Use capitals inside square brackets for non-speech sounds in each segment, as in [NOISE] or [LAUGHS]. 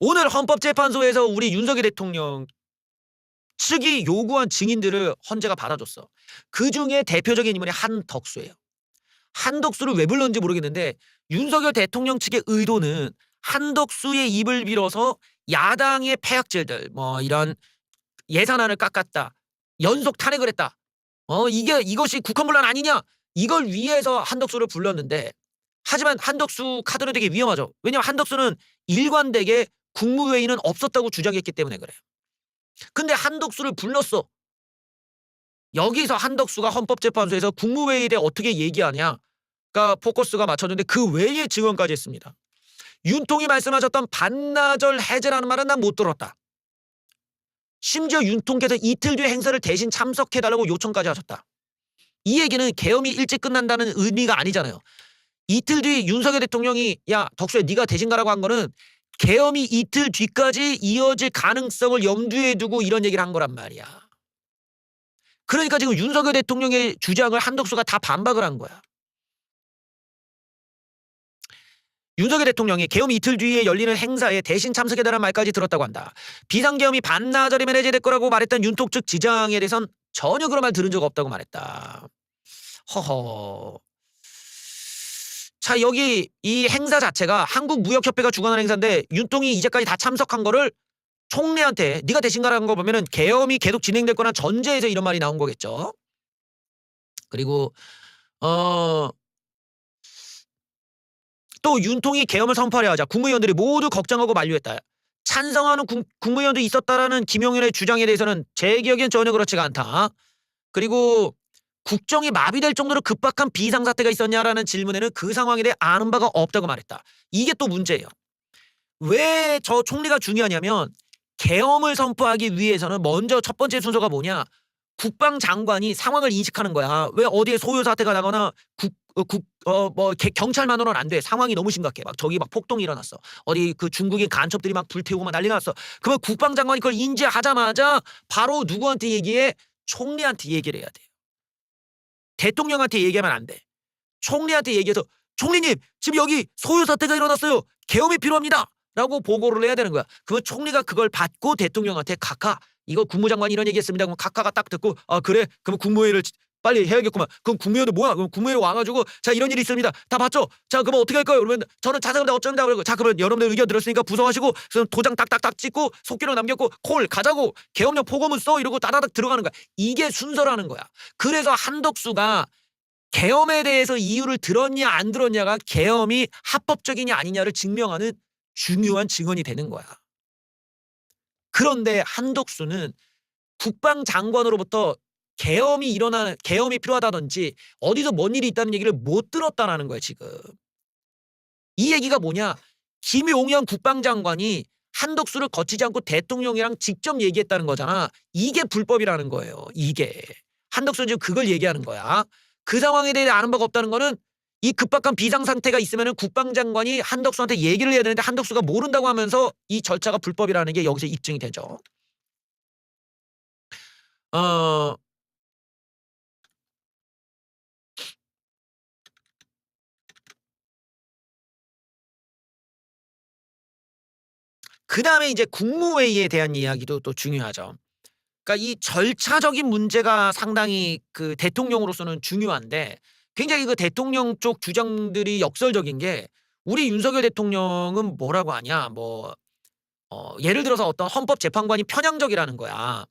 오늘 헌법재판소에서 우리 윤석열 대통령 측이 요구한 증인들을 헌재가 받아줬어. 그 중에 대표적인 인물이 한덕수예요. 한덕수를 왜 불렀는지 모르겠는데 윤석열 대통령 측의 의도는 한덕수의 입을 빌어서 야당의 폐악질들 뭐 이런 예산안을 깎았다. 연속 탄핵을 했다. 어 이게 이것이 국헌분란 아니냐? 이걸 위해서 한덕수를 불렀는데 하지만 한덕수 카드는 되게 위험하죠. 왜냐하면 한덕수는 일관되게 국무회의는 없었다고 주장했기 때문에 그래요. 근데 한덕수를 불렀어. 여기서 한덕수가 헌법재판소에서 국무회의에 대해 어떻게 얘기하냐가 포커스가 맞춰졌는데 그 외의 증언까지 했습니다. 윤통이 말씀하셨던 반나절 해제라는 말은 난 못 들었다. 심지어 윤통께서 이틀 뒤에 행사를 대신 참석해달라고 요청까지 하셨다. 이 얘기는 계엄이 일찍 끝난다는 의미가 아니잖아요. 이틀 뒤 윤석열 대통령이 야 덕수야 네가 대신 가라고 한 거는 계엄이 이틀 뒤까지 이어질 가능성을 염두에 두고 이런 얘기를 한 거란 말이야. 그러니까 지금 윤석열 대통령의 주장을 한덕수가 다 반박을 한 거야. 윤석열 대통령이 계엄 이틀 뒤에 열리는 행사에 대신 참석해달라는 말까지 들었다고 한다. 비상계엄이 반나절이면 해제될 거라고 말했던 윤톡 측 지장에 대해선 전혀 그런 말 들은 적 없다고 말했다. 허허. 자 여기 이 행사 자체가 한국무역협회가 주관하는 행사인데 윤통이 이제까지 다 참석한 거를 총리한테 네가 대신 가라는 거 보면은 계엄이 계속 진행될 거란 전제에서 이런 말이 나온 거겠죠. 그리고 어. 또 윤통이 계엄을 선포하려 하자 국무위원들이 모두 걱정하고 만류했다. 찬성하는 국, 국무위원도 있었다라는 김용현의 주장에 대해서는 제 기억엔 전혀 그렇지가 않다. 그리고 국정이 마비될 정도로 급박한 비상사태가 있었냐라는 질문에는 그 상황에 대해 아는 바가 없다고 말했다. 이게 또 문제예요. 왜 저 총리가 중요하냐면 계엄을 선포하기 위해서는 먼저 첫 번째 순서가 뭐냐? 국방장관이 상황을 인식하는 거야. 왜 어디에 소요 사태가 나거나 국, 어, 국, 어, 뭐, 개- 경찰만으로는 안 돼. 상황이 너무 심각해. 막 저기 막 폭동이 일어났어. 어디 그 중국인 간첩들이 막 불태우고 막 난리 났어. 그러면 국방장관이 그걸 인지하자마자 바로 누구한테 얘기해? 총리한테 얘기를 해야 돼. 대통령한테 얘기하면 안 돼. 총리한테 얘기해서 총리님 지금 여기 소요 사태가 일어났어요. 계엄이 필요합니다. 라고 보고를 해야 되는 거야. 그러면 총리가 그걸 받고 대통령한테 각하 이거 국무장관이 이런 얘기했습니다. 각하가 딱 듣고 아 그래 그럼 국무회의를 지- 빨리 해야겠구만. 그럼 국무회의도 뭐야? 그럼 국무회의 와가지고 자 이런 일이 있습니다. 다 봤죠? 자 그러면 어떻게 할까요? 그러면 저는 자세합니다. 어쩌니다 그러고 자 그러면 여러분들 의견 들었으니까 부서하시고 그럼 도장 딱딱딱 찍고 속기록 남겼고 콜 가자고 계엄령 포고문 써 이러고 따다닥 들어가는 거야. 이게 순서라는 거야. 그래서 한덕수가 계엄에 대해서 이유를 들었냐 안 들었냐가 계엄이 합법적이냐 아니냐를 증명하는 중요한 증언이 되는 거야. 그런데 한덕수는 국방장관으로부터 계엄이 일어나는 계엄이 필요하다든지 어디서 뭔 일이 있다는 얘기를 못 들었다라는 거야 지금. 이 얘기가 뭐냐? 김용현 국방장관이 한덕수를 거치지 않고 대통령이랑 직접 얘기했다는 거잖아. 이게 불법이라는 거예요. 이게 한덕수는 지금 그걸 얘기하는 거야. 그 상황에 대해 아는 바가 없다는 거는 이 급박한 비상 상태가 있으면은 국방장관이 한덕수한테 얘기를 해야 되는데 한덕수가 모른다고 하면서 이 절차가 불법이라는 게 여기서 입증이 되죠. 어. 그 다음에 이제 국무회의에 대한 이야기도 또 중요하죠. 그러니까 이 절차적인 문제가 상당히 그 대통령으로서는 중요한데 굉장히 그 대통령 쪽 주장들이 역설적인 게 우리 윤석열 대통령은 뭐라고 하냐 뭐 어, 예를 들어서 어떤 헌법재판관이 편향적이라는 거야.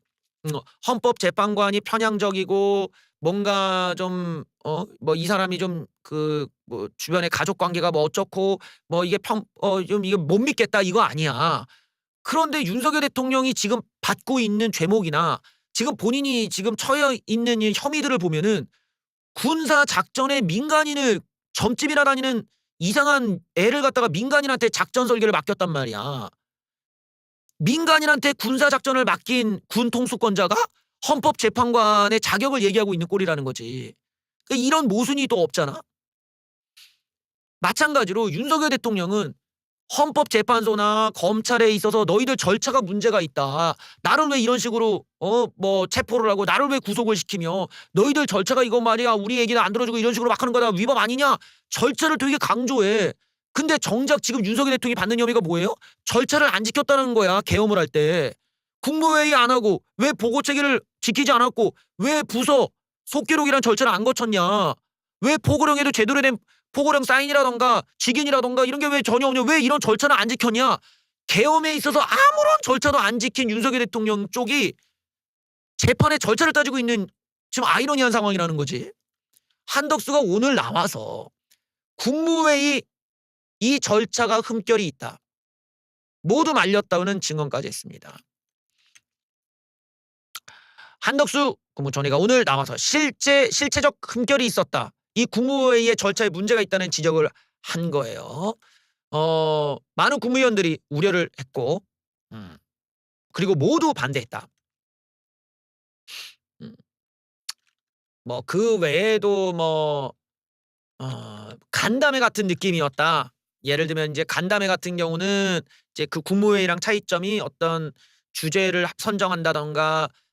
음, 헌법재판관이 편향적이고 뭔가 좀 어 뭐 이 사람이 좀 그 뭐 주변의 가족 관계가 뭐 어쩌고 뭐 이게 편어좀 이거 못 믿겠다 이거 아니야. 그런데 윤석열 대통령이 지금 받고 있는 죄목이나 지금 본인이 지금 처해 있는 이 혐의들을 보면은 군사 작전에 민간인을 점집이나 다니는 이상한 애를 갖다가 민간인한테 작전 설계를 맡겼단 말이야. 민간인한테 군사 작전을 맡긴 군 통수권자가 헌법재판관의 자격을 얘기하고 있는 꼴이라는 거지. 그러니까 이런 모순이 또 없잖아. 마찬가지로 윤석열 대통령은 헌법재판소나 검찰에 있어서 너희들 절차가 문제가 있다. 나를 왜 이런 식으로 어 뭐 체포를 하고 나를 왜 구속을 시키며 너희들 절차가 이거 말이야 우리 얘기는 안 들어주고 이런 식으로 막 하는 거다 위법 아니냐 절차를 되게 강조해. 근데 정작 지금 윤석열 대통령이 받는 혐의가 뭐예요? 절차를 안 지켰다는 거야. 계엄을 할 때. 국무회의 안 하고 왜 보고 체계를 지키지 않았고 왜 부서 속기록이란 절차를 안 거쳤냐? 왜 포고령에도 제대로 된 포고령 사인이라던가 직인이라던가 이런 게 왜 전혀 없냐? 왜 이런 절차를 안 지켰냐? 계엄에 있어서 아무런 절차도 안 지킨 윤석열 대통령 쪽이 재판의 절차를 따지고 있는 지금 아이러니한 상황이라는 거지. 한덕수가 오늘 나와서 국무회의 이 절차가 흠결이 있다. 모두 말렸다는 증언까지 했습니다. 한덕수 국무총리가 오늘 나와서 실제 실체적 흠결이 있었다. 이 국무회의의 절차에 문제가 있다는 지적을 한 거예요. 어, 많은 국무위원들이 우려를 했고, 음, 그리고 모두 반대했다. 음, 뭐그 외에도 뭐 어, 간담회 같은 느낌이었다. 예를 들면 이제 간담회 같은 경우는 이제 그 국무회의랑 차이점이 어떤 주제를 선정한다던가 시-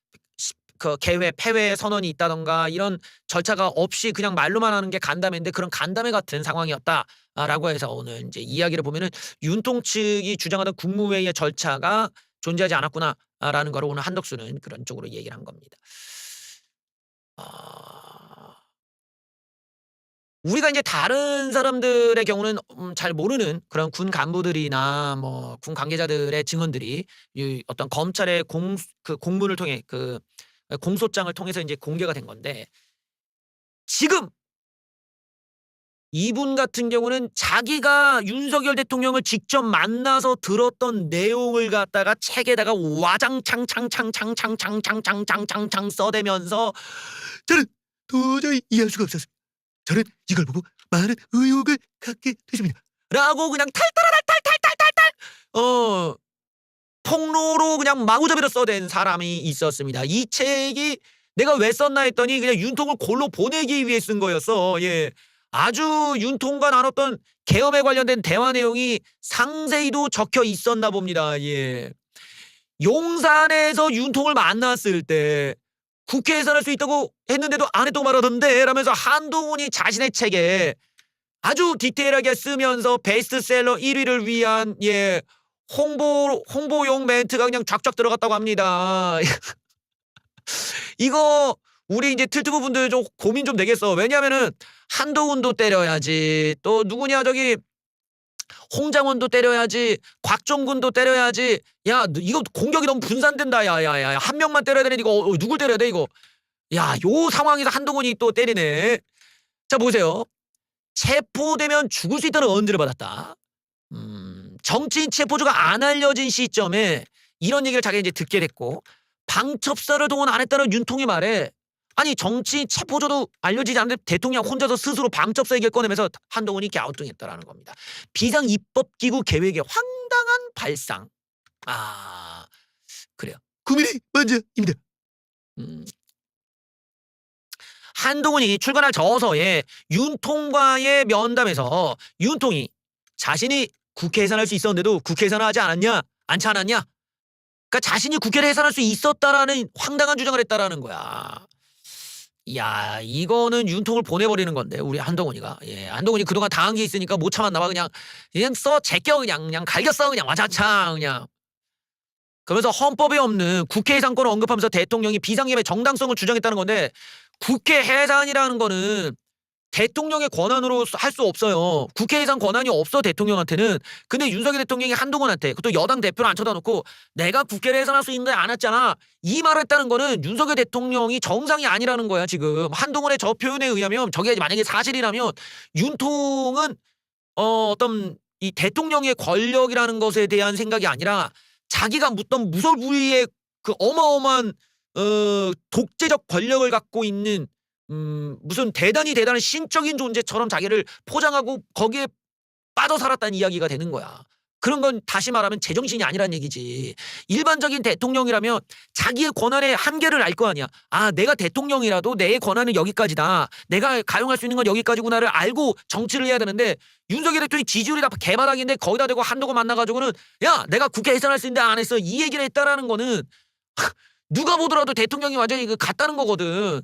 그 개회 폐회 선언이 있다던가 이런 절차가 없이 그냥 말로만 하는 게 간담회인데 그런 간담회 같은 상황이었다라고 해서 오늘 이제 이야기를 보면은 윤통 측이 주장하던 국무회의의 절차가 존재하지 않았구나라는 거를 오늘 한덕수는 그런 쪽으로 얘기를 한 겁니다. 아, 우리가 이제 다른 사람들의 경우는 음, 잘 모르는 그런 군 간부들이나 뭐 군 관계자들의 증언들이 이 어떤 검찰의 공 그 공문을 통해 그 공소장을 통해서 이제 공개가 된 건데 지금 이분 같은 경우는 자기가 윤석열 대통령을 직접 만나서 들었던 내용을 갖다가 책에다가 와장창창창창창창창창창창 써대면서 저는 도저히 이해할 수가 없었습니다. 저는 이걸 보고 많은 의혹을 갖게 됐습니다. 라고 그냥 탈탈탈탈탈탈탈 어 폭로로 그냥 마구잡이로 써댄 사람이 있었습니다. 이 책이 내가 왜 썼나 했더니 그냥 윤통을 골로 보내기 위해 쓴 거였어. 예. 아주 윤통과 나눴던 개업에 관련된 대화 내용이 상세히도 적혀 있었나 봅니다. 예. 용산에서 윤통을 만났을 때 국회에서 할 수 있다고 했는데도 안 했다고 말하던데 라면서 한동훈이 자신의 책에 아주 디테일하게 쓰면서 베스트셀러 1위를 위한 예 홍보 홍보용 멘트가 그냥 쫙쫙 들어갔다고 합니다. [LAUGHS] 이거 우리 이제 틀트부 분들 좀 고민 좀 되겠어. 왜냐면은 한동훈도 때려야지. 또 누구냐 저기 홍장원도 때려야지. 곽종근도 때려야지. 야, 너 이거 공격이 너무 분산된다. 야, 야, 야. 한 명만 때려야 되는 이거 어, 누굴 때려야 돼 이거. 야, 요 상황에서 한동훈이 또 때리네. 자, 보세요. 체포되면 죽을 수 있다는 언지를 받았다. 음, 정치인 체포조가 안 알려진 시점에 이런 얘기를 자기가 이제 듣게 됐고 방첩사를 동원 안 했다는 윤통이 말에 아니 정치인 체포조도 알려지지 않는데 대통령 혼자서 스스로 방첩사 얘기를 꺼내면서 한동훈이 갸우뚱했다라는 겁니다. 비상 입법기구 계획의 황당한 발상. 아 그래요. 국민이 먼저입니다. 음. 한동훈이 출근할 저서에 윤통과의 면담에서 윤통이 자신이 국회 해산할 수 있었는데도 국회 해산을 하지 않았냐? 않지 않았냐? 그러니까 자신이 국회를 해산할 수 있었다라는 황당한 주장을 했다라는 거야. 야, 이거는 윤통을 보내버리는 건데 우리 한동훈이가 예, 한동훈이 그동안 당한 게 있으니까 못 참았나 봐 그냥 그냥 써 제껴 그냥 그냥 갈겼어 그냥 와자창 그냥 그러면서 헌법에 없는 국회 해산권을 언급하면서 대통령이 비상계엄의 정당성을 주장했다는 건데 국회 해산이라는 거는 대통령의 권한으로 할 수 없어요. 국회 해산 권한이 없어 대통령한테는. 근데 윤석열 대통령이 한동훈한테 그것도 여당 대표를 안 쳐다놓고 내가 국회를 해산할 수 있는데 안 했잖아. 이 말을 했다는 거는 윤석열 대통령이 정상이 아니라는 거야 지금. 한동훈의 저 표현에 의하면 저게 만약에 사실이라면 윤통은 어, 어떤 이 대통령의 권력이라는 것에 대한 생각이 아니라 자기가 묻던 무설 부위의 그 어마어마한 어, 독재적 권력을 갖고 있는 음, 무슨 대단히 대단한 신적인 존재처럼 자기를 포장하고 거기에 빠져 살았다는 이야기가 되는 거야. 그런 건 다시 말하면 제정신이 아니란 얘기지. 일반적인 대통령이라면 자기의 권한의 한계를 알 거 아니야. 아, 내가 대통령이라도 내 권한은 여기까지다. 내가 가용할 수 있는 건 여기까지구나를 알고 정치를 해야 되는데 윤석열 대통령이 지지율이 다 개바닥인데 거기다 대고 한동훈 만나가지고는 야, 내가 국회 해산할 수 있는데 안 했어. 이 얘기를 했다라는 거는 누가 보더라도 대통령이 완전히 그 같다는 거거든.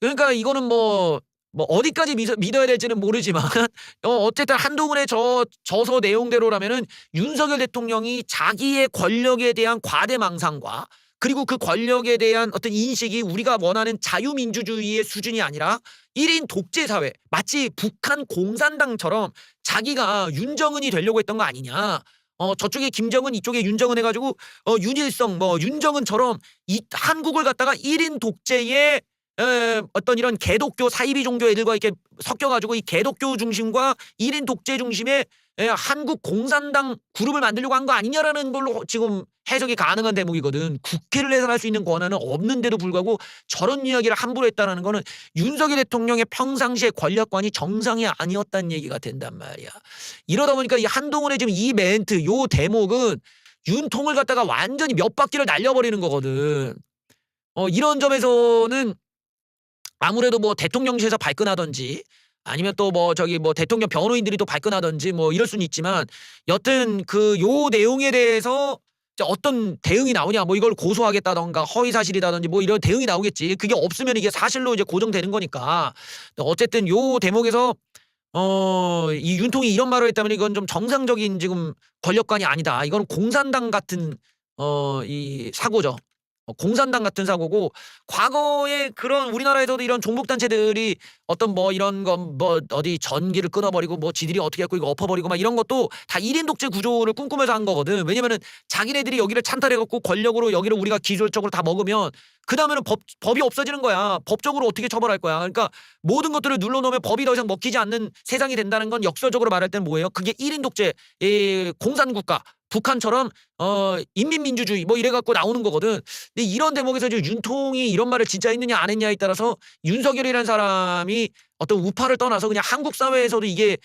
그러니까 이거는 뭐 뭐 어디까지 믿어, 믿어야 될지는 모르지만 [LAUGHS] 어, 어쨌든 한동훈의 저 저서 내용대로라면은 윤석열 대통령이 자기의 권력에 대한 과대망상과 그리고 그 권력에 대한 어떤 인식이 우리가 원하는 자유민주주의의 수준이 아니라 1인 독재 사회 마치 북한 공산당처럼 자기가 윤정은이 되려고 했던 거 아니냐. 어 저쪽에 김정은 이쪽에 윤정은 해가지고 어 윤일성 뭐 윤정은처럼 이 한국을 갖다가 1인 독재의 에, 어떤 이런 개독교 사이비 종교 애들과 이렇게 섞여가지고 이 개독교 중심과 1인 독재 중심의 에, 한국 공산당 그룹을 만들려고 한 거 아니냐라는 걸로 지금 해석이 가능한 대목이거든. 국회를 해산할 수 있는 권한은 없는데도 불구하고 저런 이야기를 함부로 했다라는 거는 윤석열 대통령의 평상시의 권력관이 정상이 아니었다는 얘기가 된단 말이야. 이러다 보니까 이 한동훈의 지금 이 멘트, 요 대목은 윤통을 갖다가 완전히 몇 바퀴를 날려버리는 거거든. 어, 이런 점에서는 아무래도 뭐 대통령실에서 발끈하던지 아니면 또 뭐 저기 뭐 대통령 변호인들이 또 발끈하던지 뭐 이럴 수는 있지만 여튼 그 요 내용에 대해서 어떤 대응이 나오냐 뭐 이걸 고소하겠다던가 허위 사실이다든지 뭐 이런 대응이 나오겠지. 그게 없으면 이게 사실로 이제 고정되는 거니까. 어쨌든 요 대목에서 어 이 윤통이 이런 말을 했다면 이건 좀 정상적인 지금 권력관이 아니다. 이건 공산당 같은 어 이 사고죠. 어, 공산당 같은 사고고 과거에 그런 우리나라에서도 이런 종북 단체들이 어떤 뭐 이런 건 뭐 어디 전기를 끊어버리고 뭐 지들이 어떻게 했고 이거 엎어버리고 막 이런 것도 다 1인 독재 구조를 꿈꾸면서 한 거거든. 왜냐면은 자기네들이 여기를 찬탈해갖고 권력으로 여기를 우리가 기술적으로 다 먹으면 그 다음에는 법, 법이 없어지는 거야. 법적으로 어떻게 처벌할 거야. 그러니까 모든 것들을 눌러놓으면 법이 더 이상 먹히지 않는 세상이 된다는 건 역설적으로 말할 때는 뭐예요? 그게 1인 독재, 이 공산국가, 북한처럼 어 인민민주주의 뭐 이래갖고 나오는 거거든. 근데 이런 대목에서 지금 윤통이 이런 말을 진짜 했느냐 안 했냐에 따라서 윤석열이라는 사람이 어떤 우파를 떠나서 그냥 한국 사회에서도 이게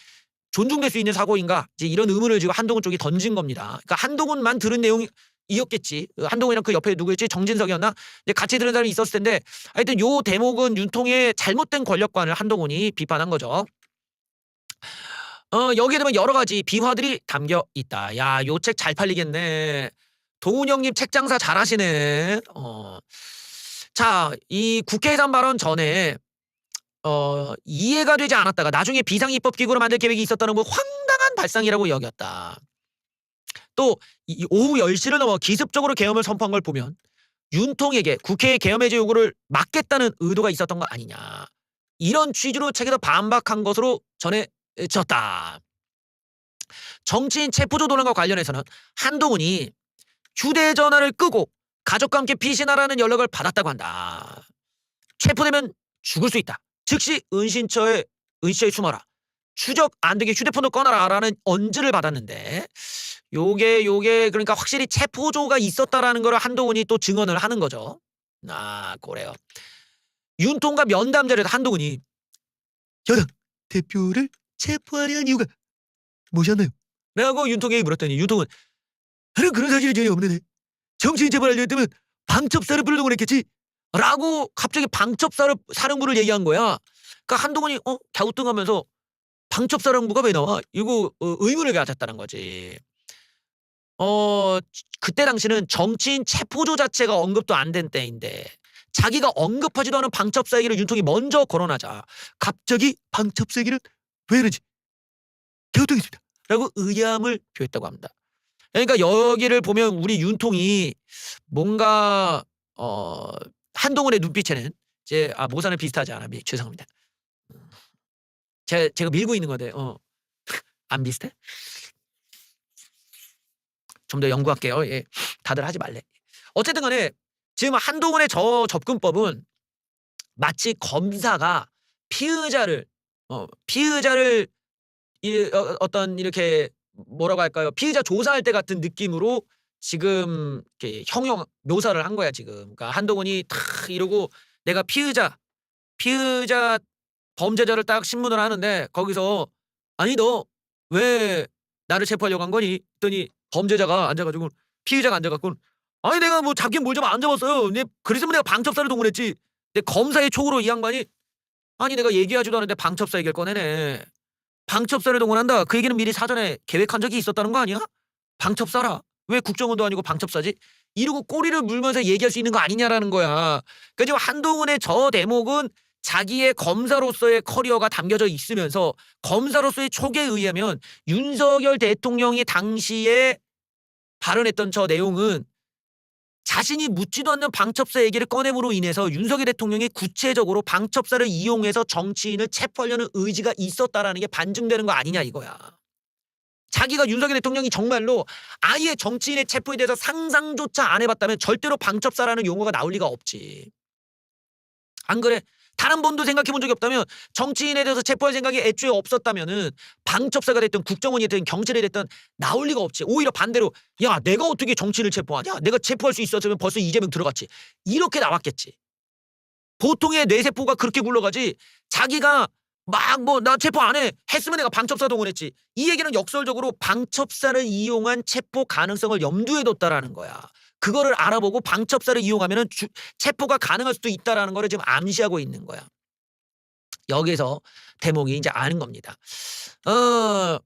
존중될 수 있는 사고인가 이제 이런 의문을 지금 한동훈 쪽이 던진 겁니다. 그러니까 한동훈만 들은 내용이 이었겠지. 한동훈이랑 그 옆에 누구였지? 정진석이었나? 근데 같이 들은 사람이 있었을 텐데 하여튼 요 대목은 윤통의 잘못된 권력관을 한동훈이 비판한 거죠. 어 여기에 되면 여러 가지 비화들이 담겨 있다. 야, 요 책 잘 팔리겠네. 동훈 형님 책 장사 잘하시네. 어. 자, 이 국회 예산 발언 전에 어 이해가 되지 않았다가 나중에 비상 입법 기구를 만들 계획이 있었다는 거 황당한 발상이라고 여겼다. 또 이 오후 10시를 넘어 기습적으로 계엄을 선포한 걸 보면 윤통에게 국회의 계엄 해제 요구를 막겠다는 의도가 있었던 거 아니냐. 이런 취지로 책에서 반박한 것으로 전해 졌다. 정치인 체포조 논란과 관련해서는 한동훈이 휴대전화를 끄고 가족과 함께 피신하라는 연락을 받았다고 한다. 체포되면 죽을 수 있다. 즉시 은신처에 은신처에 숨어라. 추적 안 되게 휴대폰을 꺼놔라라는 언지를 받았는데 요게 요게 그러니까 확실히 체포조가 있었다라는 걸 한동훈이 또 증언을 하는 거죠. 아 그래요. 윤통과 면담자를 한동훈이 여당 대표를 체포하려는 이유가 뭐셨나요? 라고 윤통에게 물었더니 윤통은 나는 그런 사실이 전혀 없는데 정치인 체포하려 했다면 방첩사를 불러동원 했겠지? 라고 갑자기 방첩사를 사령부를 얘기한 거야. 그러니까 한동훈이 어 갸우뚱하면서 방첩사령부가 왜 나와? 이거 어, 의문을 가졌다는 거지. 어 그때 당시는 정치인 체포조 자체가 언급도 안 된 때인데 자기가 언급하지도 않은 방첩사 얘기를 윤통이 먼저 거론하자 갑자기 방첩사 얘기는 왜 이러지? 갸우뚱했습니다. 라고 의아함을 표했다고 합니다. 그러니까 여기를 보면 우리 윤통이 뭔가 어 한동훈의 눈빛에는 제아 모사는 비슷하지 않아 미- 죄송합니다. 제가 제가 밀고 있는 건데 [LAUGHS] 어 안 비슷해? 좀 더 연구할게요. 예. 다들 하지 말래. 어쨌든 간에 지금 한동훈의 저 접근법은 마치 검사가 피의자를 어 피의자를 이 어, 어떤 이렇게 뭐라고 할까요? 피의자 조사할 때 같은 느낌으로 지금 이렇게 형용 묘사를 한 거야 지금. 그러니까 한동훈이 탁 이러고 내가 피의자 피의자 범죄자를 딱 신문을 하는데 거기서 아니 너 왜 나를 체포하려고 한 거니? 했더니 범죄자가 앉아가지고 피의자가 앉아갖고 아니 내가 뭐 잡긴 뭘 잡아 안 잡았어요. 그랬으면 내가 방첩사를 동원했지. 근데 검사의 촉으로 이 양반이 아니 내가 얘기하지도 않은데 방첩사 얘기를 꺼내네. 방첩사를 동원한다. 그 얘기는 미리 사전에 계획한 적이 있었다는 거 아니야? 방첩사라. 왜 국정원도 아니고 방첩사지? 이러고 꼬리를 물면서 얘기할 수 있는 거 아니냐라는 거야. 그러니까 지금 한동훈의 저 대목은 자기의 검사로서의 커리어가 담겨져 있으면서 검사로서의 촉에 의하면 윤석열 대통령이 당시에 발언했던 저 내용은 자신이 묻지도 않는 방첩사 얘기를 꺼냄으로 인해서 윤석열 대통령이 구체적으로 방첩사를 이용해서 정치인을 체포하려는 의지가 있었다라는 게 반증되는 거 아니냐 이거야. 자기가 윤석열 대통령이 정말로 아예 정치인의 체포에 대해서 상상조차 안 해봤다면 절대로 방첩사라는 용어가 나올 리가 없지. 안 그래? 단한 번도 생각해 본 적이 없다면 정치인에 대해서 체포할 생각이 애초에 없었다면은 방첩사가 됐든 국정원이 됐든 경찰이 됐든 나올 리가 없지. 오히려 반대로 야 내가 어떻게 정치인을 체포하냐? 내가 체포할 수 있었으면 벌써 이재명 들어갔지. 이렇게 나왔겠지. 보통의 뇌세포가 그렇게 굴러가지 자기가 막 뭐 나 체포 안 해. 했으면 내가 방첩사 동원했지. 이 얘기는 역설적으로 방첩사를 이용한 체포 가능성을 염두에 뒀다라는 거야. 그거를 알아보고 방첩사를 이용하면은 주- 체포가 가능할 수도 있다라는 거를 지금 암시하고 있는 거야. 여기서 대목이 이제 아는 겁니다. 어,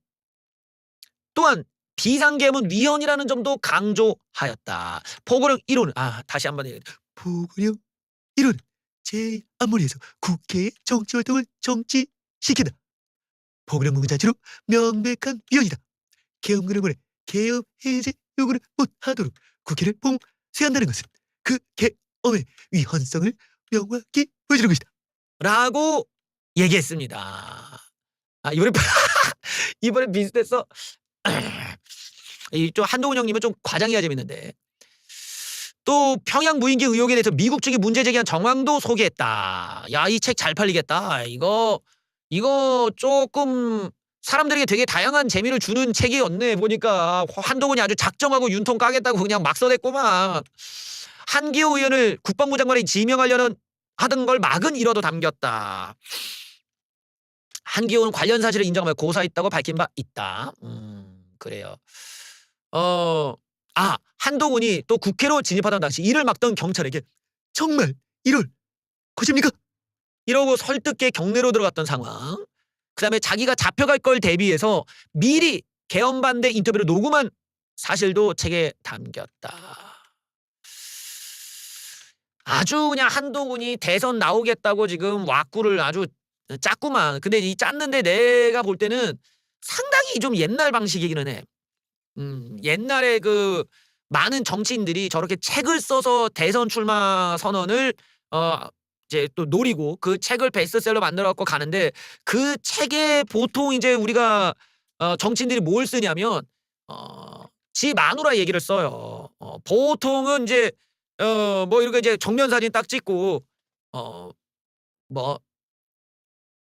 또한 비상계엄은 위헌이라는 점도 강조하였다. 포고령 1호는 아 다시 한번 얘기해. 포고령 1호는 제3문에서 국회의 정치활동을 정치시킨다. 포고령 문구 자체로 명백한 위헌이다. 계엄근을 계엄 해제 요구를 못하도록 국회를 봉쇄한다는 것은 그 계엄의 위헌성을 명확히 보여주는 것이다. 라고 얘기했습니다. 아 이번에 [LAUGHS] 이번에 비슷했어. [CLEARS THROAT] 이좀 한동훈 형님은 좀 과장해야 재밌는데 또 평양 무인기 의혹에 대해서 미국 측이 문제 제기한 정황도 소개했다. 야 이 책 잘 팔리겠다. 이거 이거 조금 사람들에게 되게 다양한 재미를 주는 책이었네 보니까 한동훈이 아주 작정하고 윤통 까겠다고 그냥 막 써냈구만. 한기호 의원을 국방부 장관에 지명하려는 하던 걸 막은 일화도 담겼다. 한기호는 관련 사실을 인정하며 고사했다고 밝힌 바 있다. 음, 그래요. 어, 아, 한동훈이 또 국회로 진입하던 당시 이를 막던 경찰에게 정말 1월 것입니까? 이러고 설득계 경내로 들어갔던 상황. 그다음에 자기가 잡혀갈 걸 대비해서 미리 개헌 반대 인터뷰를 녹음한 사실도 책에 담겼다. 아주 그냥 한동훈이 대선 나오겠다고 지금 왁구를 아주 짰구만. 근데 이 짰는데 내가 볼 때는 상당히 좀 옛날 방식이기는 해. 음, 옛날에 그 많은 정치인들이 저렇게 책을 써서 대선 출마 선언을 어 이제 또 노리고 그 책을 베스트셀러 만들어 갖고 가는데 그 책에 보통 이제 우리가 어 정치인들이 뭘 쓰냐면 어 지 마누라 얘기를 써요. 어 보통은 이제 어 뭐 이렇게 이제 정면 사진 딱 찍고 어 뭐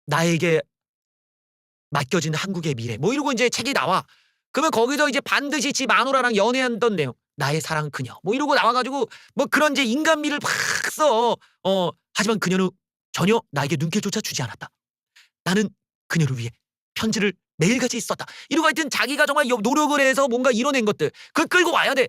나에게 맡겨진 한국의 미래 뭐 이러고 이제 책이 나와. 그러면 거기서 이제 반드시 지 마누라랑 연애한던 내용 나의 사랑 그녀 뭐 이러고 나와가지고 뭐 그런 이제 인간미를 팍 써. 어 하지만 그녀는 전혀 나에게 눈길조차 주지 않았다. 나는 그녀를 위해 편지를 매일같이 썼다. 이러고 하여튼 자기가 정말 여- 노력을 해서 뭔가 이뤄낸 것들 그걸 끌고 와야 돼.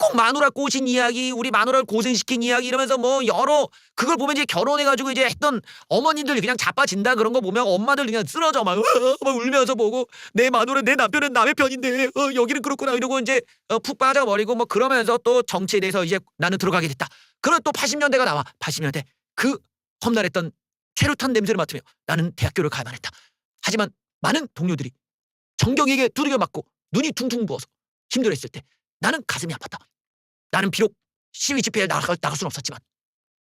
꼭 마누라 꼬신 이야기, 우리 마누라를 고생시킨 이야기 이러면서 뭐 여러 그걸 보면 이제 결혼해가지고 이제 했던 어머님들 그냥 자빠진다 그런 거 보면 엄마들 그냥 쓰러져 막, 으아, 막 울면서 보고 내 마누라 내 남편은 남의 편인데 어, 여기는 그렇구나 이러고 이제 어, 푹 빠져버리고 뭐 그러면서 또 정치에 대해서 이제 나는 들어가게 됐다. 그럼 또 80년대가 나와 80년대 그 험난했던 최루탄 냄새를 맡으며 나는 대학교를 가야만 했다. 하지만 많은 동료들이 정경에게 두들겨 맞고 눈이 퉁퉁 부어서 힘들었을 때 나는 가슴이 아팠다. 나는 비록 시위 집회에 나갈, 나갈 수는 없었지만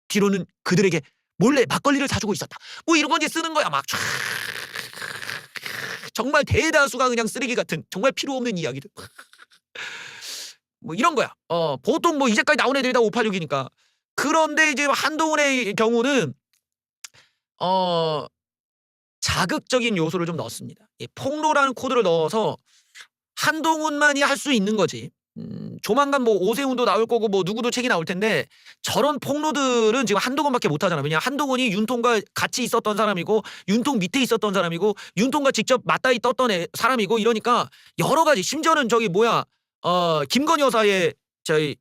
뒤로는 그들에게 몰래 막걸리를 사주고 있었다. 뭐 이런 거 이제 쓰는 거야 막. 촤- [LAUGHS] 정말 대다수가 그냥 쓰레기 같은 정말 필요 없는 이야기들. [LAUGHS] 뭐 이런 거야. 어 보통 뭐 이제까지 나온 애들이 다 586이니까. 그런데 이제 한동훈의 경우는 어 자극적인 요소를 좀 넣었습니다. 이 폭로라는 코드를 넣어서 한동훈만이 할 수 있는 거지. 음, 조만간 뭐 오세훈도 나올 거고 뭐 누구도 책이 나올 텐데 저런 폭로들은 지금 한동훈밖에 못 하잖아. 왜냐 한동훈이 윤통과 같이 있었던 사람이고 윤통 밑에 있었던 사람이고 윤통과 직접 맞다이 떴던 애, 사람이고 이러니까 여러 가지 심지어는 저기 뭐야 어 김건희 여사의 저희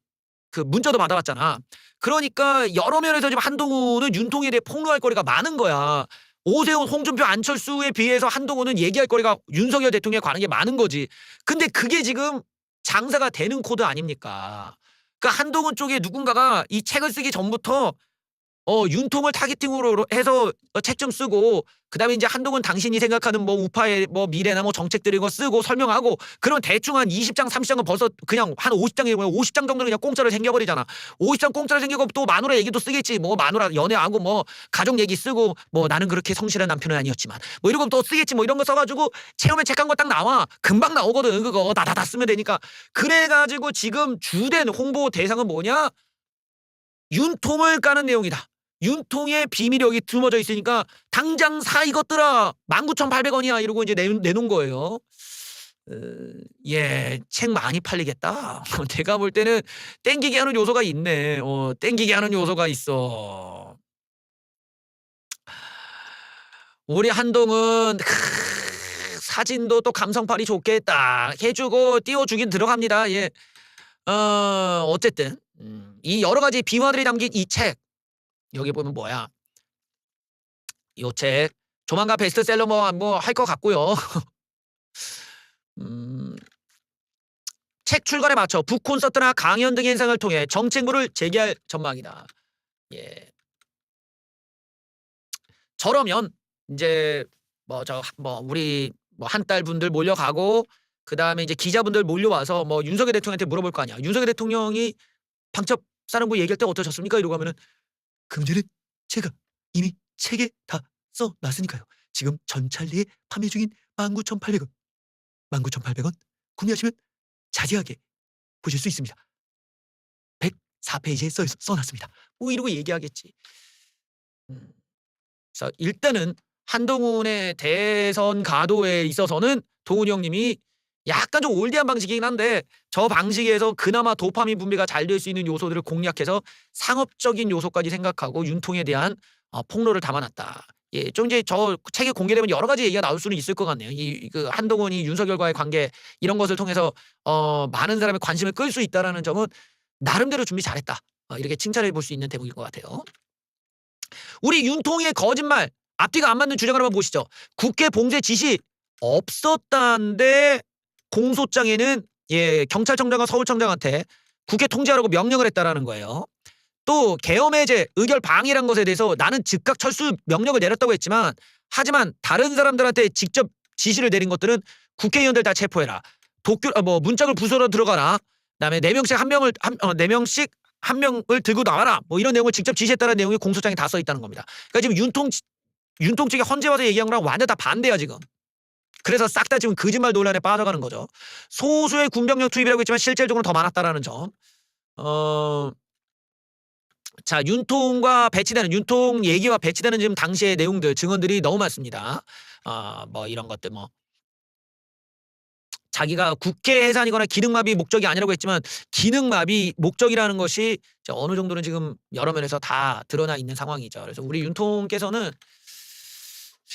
그 문자도 받아봤잖아. 그러니까 여러 면에서 지금 한동훈은 윤통에 대해 폭로할 거리가 많은 거야. 오세훈, 홍준표, 안철수에 비해서 한동훈은 얘기할 거리가 윤석열 대통령에 관한 게 많은 거지. 근데 그게 지금 장사가 되는 코드 아닙니까? 그러니까 한동훈 쪽에 누군가가 이 책을 쓰기 전부터 어 윤통을 타겟팅으로 해서 어책좀 쓰고 그 다음에 인제 한동훈 당신이 생각하는 뭐 우파의 뭐 미래나 뭐 정책들 이 거 쓰고 설명하고 그러면 대충 한 20장 30장은 벌써 그냥 한 50장이고 50장 정도는 그냥 공짜로 생겨 버리잖아. 50장 공짜로 생기고 또 마누라 얘기도 쓰겠지. 뭐 마누라 연애하고 뭐 가족 얘기 쓰고 뭐 나는 그렇게 성실한 남편은 아니었지만 뭐 이런 거 또 쓰겠지. 뭐 이런 거 써 가지고 체험에 책 한 거 딱 나와. 금방 나오거든 그거. 다다다 쓰면 되니까. 그래 가지고 지금 주된 홍보 대상은 뭐냐? 윤통을 까는 내용이다. 윤통의 비밀력이 숨어져 있으니까 당장 사 이것들아 19,800원이야 이러고 이제 내, 내놓은 거예요. 어, 예, 책 많이 팔리겠다. [LAUGHS] 내가 볼 때는 땡기게 하는 요소가 있네. 어, 땡기게 하는 요소가 있어. 우리 한동은 크, 사진도 또 감성팔이 좋겠다 해주고 띄워주긴 들어갑니다. 예, 어, 어쨌든 음, 이 여러 가지 비화들이 담긴 이 책 여기 보면 뭐야? 요 책 조만간 베스트셀러 뭐할 것 같고요. [LAUGHS] 음, 책 출간에 맞춰 북 콘서트나 강연 등의 행상을 통해 정책물을 제기할 전망이다. 예. 저러면 이제 뭐 저뭐 우리 뭐한달 분들 몰려가고 그 다음에 이제 기자분들 몰려와서 뭐 윤석열 대통령한테 물어볼 거 아니야. 윤석열 대통령이 방첩 사령부 얘기할 때 어떠셨습니까? 이러고 하면은 그 문제는 제가 이미 책에 다 써놨으니까요. 지금 전찰리에 판매 중인 19,800원. 19,800원 구매하시면 자세하게 보실 수 있습니다. 104페이지에 써, 써놨습니다. 뭐 이러고 얘기하겠지. 음. 일단은 한동훈의 대선 가도에 있어서는 동훈이 형님이 약간 좀 올드한 방식이긴 한데 저 방식에서 그나마 도파민 분비가 잘 될 수 있는 요소들을 공략해서 상업적인 요소까지 생각하고 윤통에 대한 어, 폭로를 담아놨다. 예, 좀 이제 저 책에 공개되면 여러 가지 얘기가 나올 수는 있을 것 같네요. 이 그 한동훈이 윤석열과의 관계 이런 것을 통해서 어, 많은 사람의 관심을 끌 수 있다라는 점은 나름대로 준비 잘했다. 어, 이렇게 칭찬해 볼 수 있는 대목일 것 같아요. 우리 윤통의 거짓말 앞뒤가 안 맞는 주장을 한번 보시죠. 국회 봉쇄 지시 없었다는데 공소장에는 예 경찰청장과 서울청장한테 국회 통제하라고 명령을 했다라는 거예요. 또 계엄 해제 의결 방해란 것에 대해서 나는 즉각 철수 명령을 내렸다고 했지만 하지만 다른 사람들한테 직접 지시를 내린 것들은 국회의원들 다 체포해라. 도쿄 아, 뭐 문짝을 부숴러 들어가라. 그다음에 네 명씩 한 명을 한네 명씩 한 명을 들고 나와라. 뭐 이런 내용을 직접 지시했다는 내용이 공소장에 다 써 있다는 겁니다. 그러니까 지금 윤통 윤통 측이 헌재 와서 얘기한 거랑 완전 다 반대야 지금. 그래서 싹 다 지금 거짓말 논란에 빠져가는 거죠. 소수의 군병력 투입이라고 했지만 실질적으로 더 많았다라는 점. 어, 자 윤통과 배치되는 윤통 얘기와 배치되는 지금 당시의 내용들 증언들이 너무 많습니다. 아, 뭐 이런 것들 뭐 자기가 국회 해산이거나 기능마비 목적이 아니라고 했지만 기능마비 목적이라는 것이 어느 정도는 지금 여러 면에서 다 드러나 있는 상황이죠. 그래서 우리 윤통께서는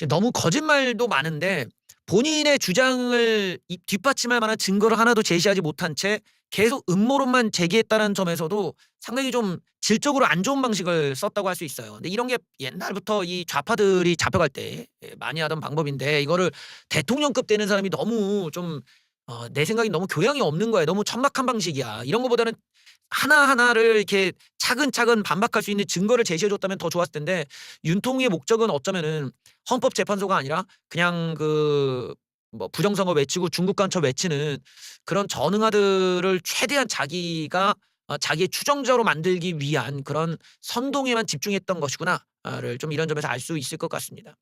너무 거짓말도 많은데 본인의 주장을 이- 뒷받침할 만한 증거를 하나도 제시하지 못한 채 계속 음모론만 제기했다는 점에서도 상당히 좀 질적으로 안 좋은 방식을 썼다고 할 수 있어요. 근데 이런 게 옛날부터 이 좌파들이 잡혀갈 때 예, 많이 하던 방법인데 이거를 대통령급 되는 사람이 너무 좀 어, 내 생각이 너무 교양이 없는 거야. 너무 천박한 방식이야. 이런 거보다는 하나하나를 이렇게 차근차근 반박할 수 있는 증거를 제시해 줬다면 더 좋았을 텐데 윤통의 목적은 어쩌면은 헌법재판소가 아니라 그냥 그 뭐 부정선거 외치고 중국 간첩 외치는 그런 전응아들을 최대한 자기가 어, 자기의 추종자로 만들기 위한 그런 선동에만 집중했던 것이구나를 좀 이런 점에서 알 수 있을 것 같습니다.